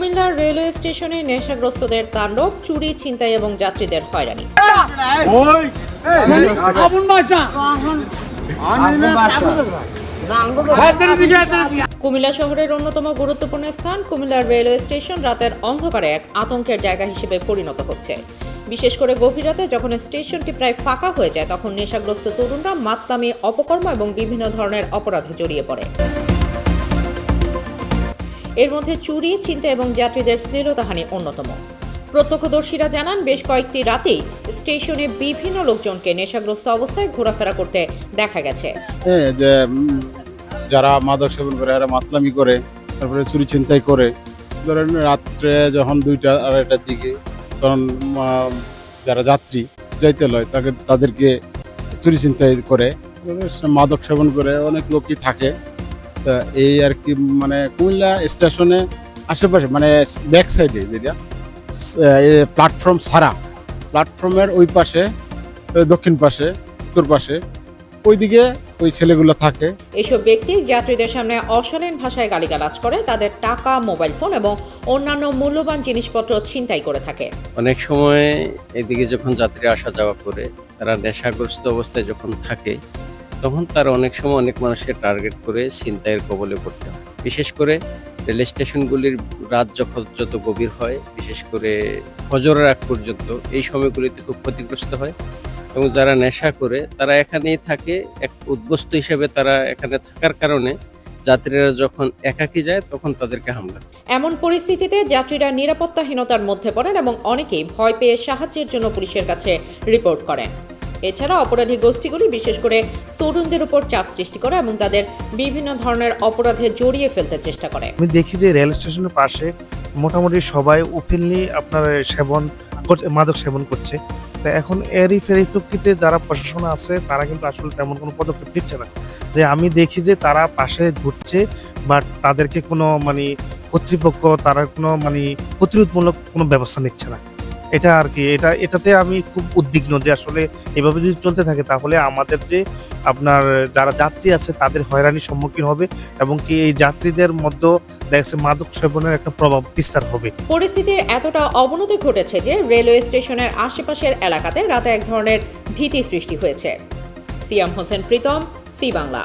কুমিল্লার রেলওয়ে স্টেশনে নেশাগ্রস্তদের তাণ্ডব চুরি ছিনতাই এবং যাত্রীদের হয়রানি। কুমিল্লা শহরের অন্যতম গুরুত্বপূর্ণ স্থান কুমিল্লার রেলওয়ে স্টেশন রাতের অন্ধকারে এক আতঙ্কের জায়গা হিসেবে পরিণত হচ্ছে। বিশেষ করে গভীর রাতে যখন স্টেশনটি প্রায় ফাঁকা হয়ে যায় তখন নেশাগ্রস্ত তরুণরা মাতলামি অপকর্ম এবং বিভিন্ন ধরনের অপরাধে জড়িয়ে পড়ে। এর মধ্যে চুরি চিন্তা এবং যাত্রীদের শ্লীলতাহানি অন্যতম। প্রত্যক্ষদর্শীরা জানান, বেশ কয়েকটি রাতেই স্টেশনে বিভিন্ন লোকজনকে নেশাগ্রস্ত অবস্থায় ঘোরাফেরা করতে দেখা গেছে। যে যারা মাদক সেবন করে, এরা মাতলামি করে, তারপরে চুরি ছিনতাই করে। ধরেন রাত্রে যখন দুইটা, আড়াইটার দিকে তখন যারা যাত্রী যাইতে লয়, তাকে, তাদেরকে চুরি ছিনতাই করে। মাদক সেবন করে অনেক লোকই থাকে। তা এই আর কি মানে কুমিল্লা স্টেশনে আশেপাশে মানে ব্যাক সাইডে যেটা প্ল্যাটফর্ম ছাড়া প্ল্যাটফর্মের ওই পাশে দক্ষিণ পাশে উত্তর পাশে ওইদিকে ওই ছেলেগুলো থাকে। এইসব ব্যক্তি যাত্রীদের সামনে অশালীন ভাষায় গালিগালাজ করে তাদের টাকা মোবাইল ফোন এবং অন্যান্য মূল্যবান জিনিসপত্র ছিনতাই করে থাকে। অনেক সময় এদিকে যখন যাত্রী আসা যাওয়া করে তারা নেশাগ্রস্ত অবস্থায় যখন থাকে তখন তারা অনেক সময় অনেক মানুষকে টার্গেট করে ছিনতাইয়ের কবলে পড়তে হয়। বিশেষ করে রেল স্টেশনগুলির রাত যখন যত গভীর হয়, বিশেষ করে ফজরের আগ পর্যন্ত, এই সময়গুলিতে খুব ক্ষতিগ্রস্ত হয় এবং যারা নেশা করে, তারা এখানেই থাকে। এক উদ্বস্ত হিসেবে তারা এখানে থাকার কারণে যাত্রীরা যখন একাকী যায়, তখন তাদেরকে হামলা এমন পরিস্থিতিতে যাত্রীরা নিরাপত্তাহীনতার মধ্যে পড়েন এবং অনেকেই ভয় পেয়ে সাহায্যের জন্য পুলিশের কাছে রিপোর্ট করেন। এছাড়া অপরাধী গোষ্ঠীগুলি বিশেষ করে তরুণদের উপর চাপ সৃষ্টি করে এবং তাদের বিভিন্ন ধরনের অপরাধে জড়িয়ে ফেলতে চেষ্টা করে। আমি দেখি যে রেল স্টেশনের পাশে মোটামুটি সবাই ওপেনলি আপনার সেবন মাদক সেবন করছে। তা এখন এরই পরিপ্রেক্ষিতে যারা প্রশাসন আছে, তারা কিন্তু আসলে তেমন কোনো পদক্ষেপ নিচ্ছে না। যে আমি দেখি যে তারা পাশে ঘুরছে বাট তাদেরকে কোনো মানে কর্তৃপক্ষ, তারা কোনো মানে প্রতিরোধমূলক কোনো ব্যবস্থা নিচ্ছে না। এটা আর কি, এটা, এটাতে আমি খুব উদ্বিগ্ন যে আসলে এভাবে যদি চলতে থাকে তাহলে আমাদের যে আপনার যারা যাত্রী আছে তাদের হয়রানির সম্মুখীন হবে এবং কি এই যাত্রীদের মধ্যে দেখছে মাদক সেবনের একটা প্রভাব বিস্তার হবে। পরিস্থিতির এতটা অবনতি ঘটেছে যে রেলওয়ে স্টেশনের আশেপাশের এলাকাতে রাতে এক ধরনের ভীতি সৃষ্টি হয়েছে। সিয়াম হোসেন প্রীতম, সি বাংলা।